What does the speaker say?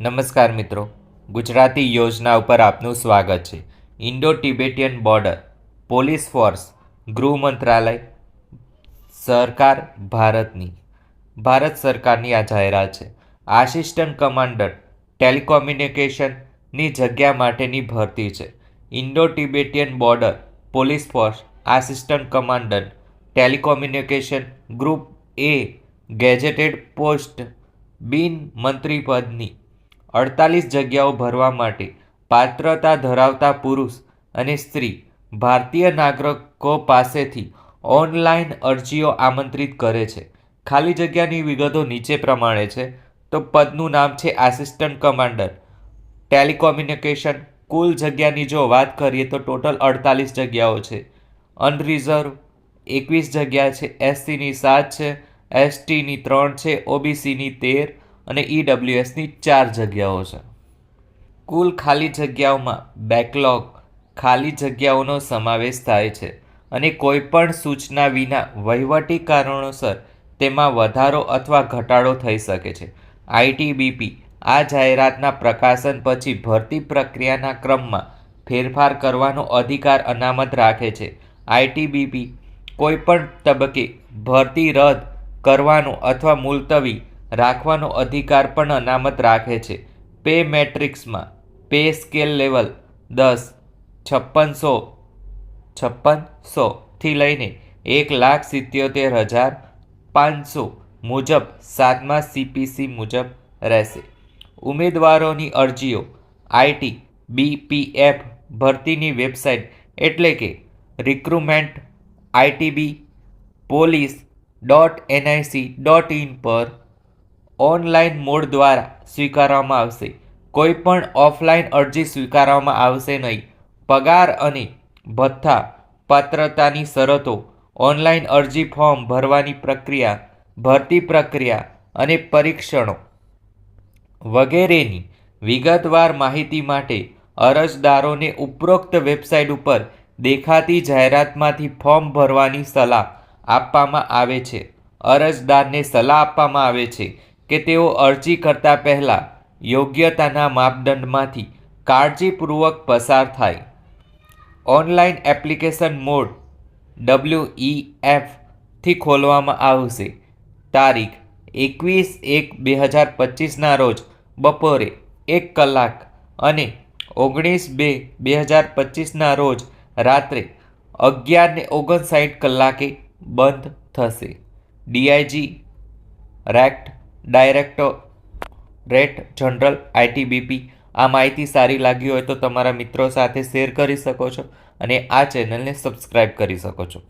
નમસ્કાર મિત્રો. ગુજરાતી યોજના ઉપર આપનું સ્વાગત છે. Indo Tibetan border, police force, ગૃહ મંત્રાલય, સરકાર, ભારતની. ભારત સરકારની આ જાહેરાત છે. આસિસ્ટન્ટ કમાન્ડર, ટેલિકોમ્યુનિકેશનની જગ્યા માટેની ભરતી છે. Indo Tibetan border, police force, assistant commander, telecommunication group A, gazetted post, બિન મંત્રી પદની અડતાલીસ જગ્યાઓ ભરવા માટે પાત્રતા ધરાવતા પુરુષ અને સ્ત્રી ભારતીય નાગરિકો પાસેથી ઓનલાઈન અરજીઓ આમંત્રિત કરે છે. ખાલી જગ્યાની વિગતો નીચે પ્રમાણે છે. તો પદનું નામ છે આસિસ્ટન્ટ કમાન્ડર ટેલિકોમ્યુનિકેશન કુલ જગ્યાની જો વાત કરીએ તો ટોટલ અડતાલીસ જગ્યાઓ છે. અનરિઝર્વ એકવીસ જગ્યા છે. એસસીની સાત છે. એસટીની ત્રણ છે. ઓબીસીની તેર. અને ઈડબ્લ્યુએસની ચાર જગ્યાઓ છે. કુલ ખાલી જગ્યાઓમાં બેકલોગ ખાલી જગ્યાઓનો સમાવેશ થાય છે અને કોઈપણ સૂચના વિના વહીવટી કારણોસર તેમાં વધારો અથવા ઘટાડો થઈ શકે છે. આઈટીબીપી આ જાહેરાતના પ્રકાશન પછી ભરતી પ્રક્રિયાના ક્રમમાં ફેરફાર કરવાનો અધિકાર અનામત રાખે છે. આઈટીબીપી કોઈપણ તબક્કે ભરતી રદ કરવાનો અથવા મુલતવી રાખવાનો અધિકાર પણ અનામત રાખે છે. પે મેટ્રિક્સમાં પે સ્કેલ લેવલ દસ, છપ્પનસો, છપ્પનસોથી લઈને એક લાખ સિત્યોતેર હજાર પાંચસો મુજબ સાતમા સીપીસી મુજબ રહેશે. ઉમેદવારોની અરજીઓ આઈટી બીપીએફ ભરતીની વેબસાઇટ એટલે કે recruitment ITB police dot NIC dot in પર ઓનલાઈન મોડ દ્વારા સ્વીકારવામાં આવશે. કોઈ પણ ઓફલાઈન અરજી સ્વીકારવામાં આવશે નહીં. પગાર અને ભથ્થા પાત્રતાની શરતો, ઓનલાઈન અરજી ફોર્મ ભરવાની પ્રક્રિયા, ભરતી પ્રક્રિયા અને પરીક્ષણો વગેરેની વિગતવાર માહિતી માટે અરજદારોને ઉપરોક્ત વેબસાઇટ ઉપર દેખાતી જાહેરાતમાંથી ફોર્મ ભરવાની સલાહ આપવામાં આવે છે. અરજદારને સલાહ આપવામાં આવે છે કે તેઓ અરજી કરતા પહેલાં યોગ્યતાના માપદંડમાંથી કાળજીપૂર્વક પસાર થાય. Online application mode W E એફથી ખોલવામાં આવશે. તારીખ એકવીસ એક બે હજાર પચીસના રોજ બપોરે એક કલાક અને ઓગણીસ બે બે હજાર પચીસના રોજ રાત્રે અગિયારને ઓગણસાઠ કલાકે બંધ થશે. ડીઆઈજી રેક્ટ ડાયરેક્ટોરેટ જનરલ આઈટીબીપી. આ માહિતી સારી લાગી હોય તો તમારા મિત્રો સાથે શેર કરી શકો છો અને આ ચેનલને સબસ્ક્રાઈબ કરી શકો છો.